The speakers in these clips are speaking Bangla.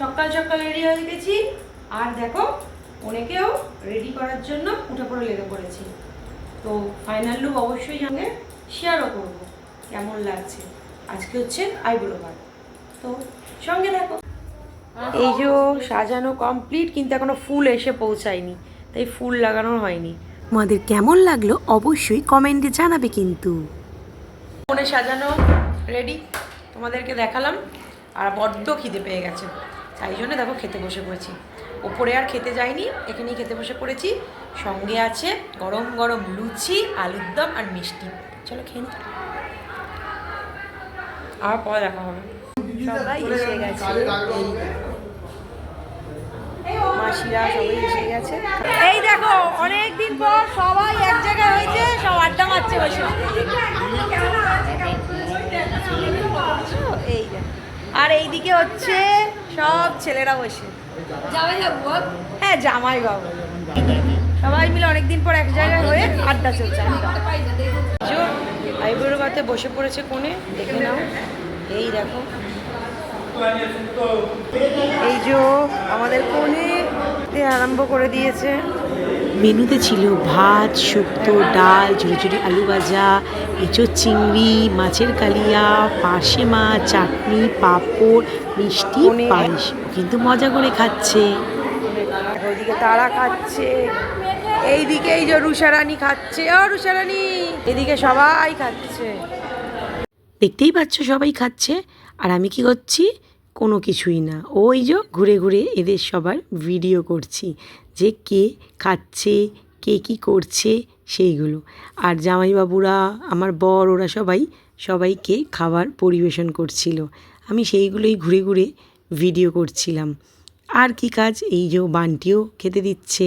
সকাল সকাল রেডি হয়ে গেছি। আর দেখো, অনেকেও রেডি করার জন্য উঠে পড়ে লেগে পড়েছি। তো ফাইনাল লুক অবশ্যই সঙ্গে শেয়ারও করব, কেমন লাগছে। আজকে হচ্ছে আইবুড়ো ভাত তো সঙ্গে দেখো এই যে সাজানো কমপ্লিট কিন্তু এখনও ফুল এসে পৌঁছায়নি, তাই ফুল লাগানো হয়নি। তোমাদের কেমন লাগল অবশ্যই কমেন্টে জানাবে কিন্তু। ফোনে সাজানো রেডি তোমাদেরকে দেখালাম। আর বড্ড খিদে পেয়ে গেছে। তাই জন্য দেখো খেতে বসে পড়েছি। ওপরে আর খেতে যাইনি, এখানেই খেতে বসে পড়েছি। সঙ্গে আছে গরম গরম লুচি, আলুর দম আর মিষ্টি। চলো খেয়ে নিই। আর পরে দেখা হবে। সবাই এসে গেছে। মাসিরা সবাই এসে গেছে। এই দেখো অনেক দিন পর সবাই এক জায়গায় হয়েছে, সব আড্ডা মারছে বসে এই দেখো। আর এইদিকে হচ্ছে সব ছেলেরা বসে। হ্যাঁ জামাই বাবু সবাই মিলে অনেকদিন পর এক জায়গায় হয়ে আড্ডা চলছে। আইবুড়ো বাতে বসে পড়েছে কোণে দেখে নাও। এই দেখো। এই যে আমাদের কোণে আরম্ভ করে দিয়েছে। মেনুতে ছিল ভাত শুক্তো ডাল ঝুড়ি ঝুড়ি আলু ভাজা এঁচোর চিংড়ি মাছের কালিয়া পাশে মাছ চাটনি পাঁপড় মিষ্টি। পায়েস। কিন্তু মজা করে খাচ্ছে। ওইদিকে তারা খাচ্ছে। এইদিকে এই যে রুষারানি খাচ্ছে। ও রুষারানি এদিকে সবাই খাচ্ছে। দেখতেই পাচ্ছ সবাই খাচ্ছে। আর আমি কি করছি? কোনো কিছুই না। ওই যে ঘুরে ঘুরে এদের সবার ভিডিও করছি যে কে খাচ্ছে, কে কি করছে, সেইগুলো। আর জামাইবাবুরা, আমার বর, ওরা সবাই, সবাইকে খাবার পরিবেশন করছিল। আমি সেইগুলোই ঘুরে ঘুরে ভিডিও করছিলাম। আর কি কাজ? এই যে বানটিও খেতে দিচ্ছে,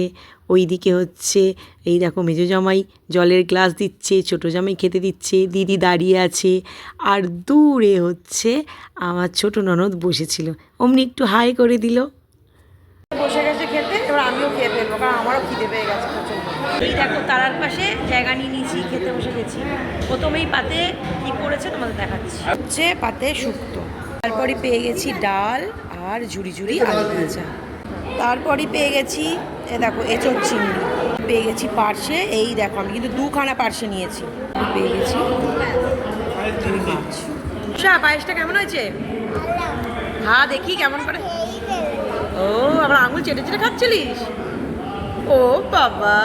ওইদিকে হচ্ছে এই দেখো মেজো জামাই জলের গ্লাস দিচ্ছে, ছোটো জামাই খেতে দিচ্ছে, দিদি দাঁড়িয়ে আছে, আর দূরে হচ্ছে আমার ছোট ননদ বসেছিল। অমনি একটু হাই করে দিল। বসে গেছে খেতে, এবার আমিও খেয়ে ফেলব, কারণ আমারও খিদে পেয়ে গেছে এই দেখো তারার পাশে জায়গা নিয়ে নিয়েছি, খেতে বসে গেছি। প্রথমেই পাতে কি করেছে তোমাদের দেখাচ্ছি। হচ্ছে পাতে শুক্তো। তারপরে পেয়ে গেছি ডাল আর ঝুড়ি ঝুড়ি আলু ভাজা। তারপরে পেয়ে গেছি, এ দেখো এঁচোর চিংড়ি। পেয়ে গেছি পার্শে, এই দেখো, আমি কিন্তু দুখানা পার্শে নিয়েছি। পেয়ে গেছি মাছ। পায়েসটা কেমন হয়েছে? হ্যাঁ দেখি কেমন করে। ও, আবার আঙুল চেটে চেটে খাচ্ছিলিস? ও বাবা।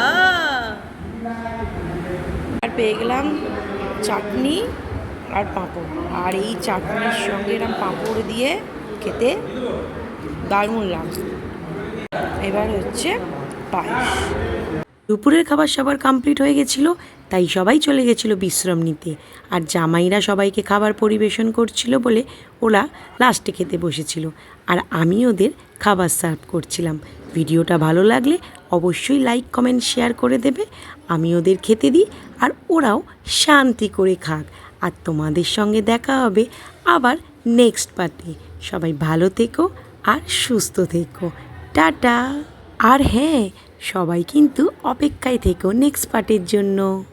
আর পেয়ে গেলাম চাটনি আর পাঁপড়। আর এই চাটনির সঙ্গে এরকম পাঁপড় দিয়ে খেতে দারুণ লাগছে। এবার হচ্ছে পায়েস। দুপুরের খাবার সবার কমপ্লিট হয়ে গেছিল, তাই সবাই চলে গেছিল বিশ্রাম নিতে। আর জামাইরা সবাইকে খাবার পরিবেশন করছিল বলে ওরা লাস্টে খেতে বসেছিল। আর আমি ওদের খাবার সার্ভ করছিলাম। ভিডিওটা ভালো লাগলে অবশ্যই লাইক কমেন্ট শেয়ার করে দেবে। আমি ওদের খেতে দিই আর ওরাও শান্তি করে খাক। আর তোমাদের সঙ্গে দেখা হবে আবার নেক্সট পার্টে সবাই ভালো থেকো আর সুস্থ থেকো। টাটা। আর হ্যাঁ সবাই কিন্তু অপেক্ষায় থেকো নেক্সট পার্টের জন্য।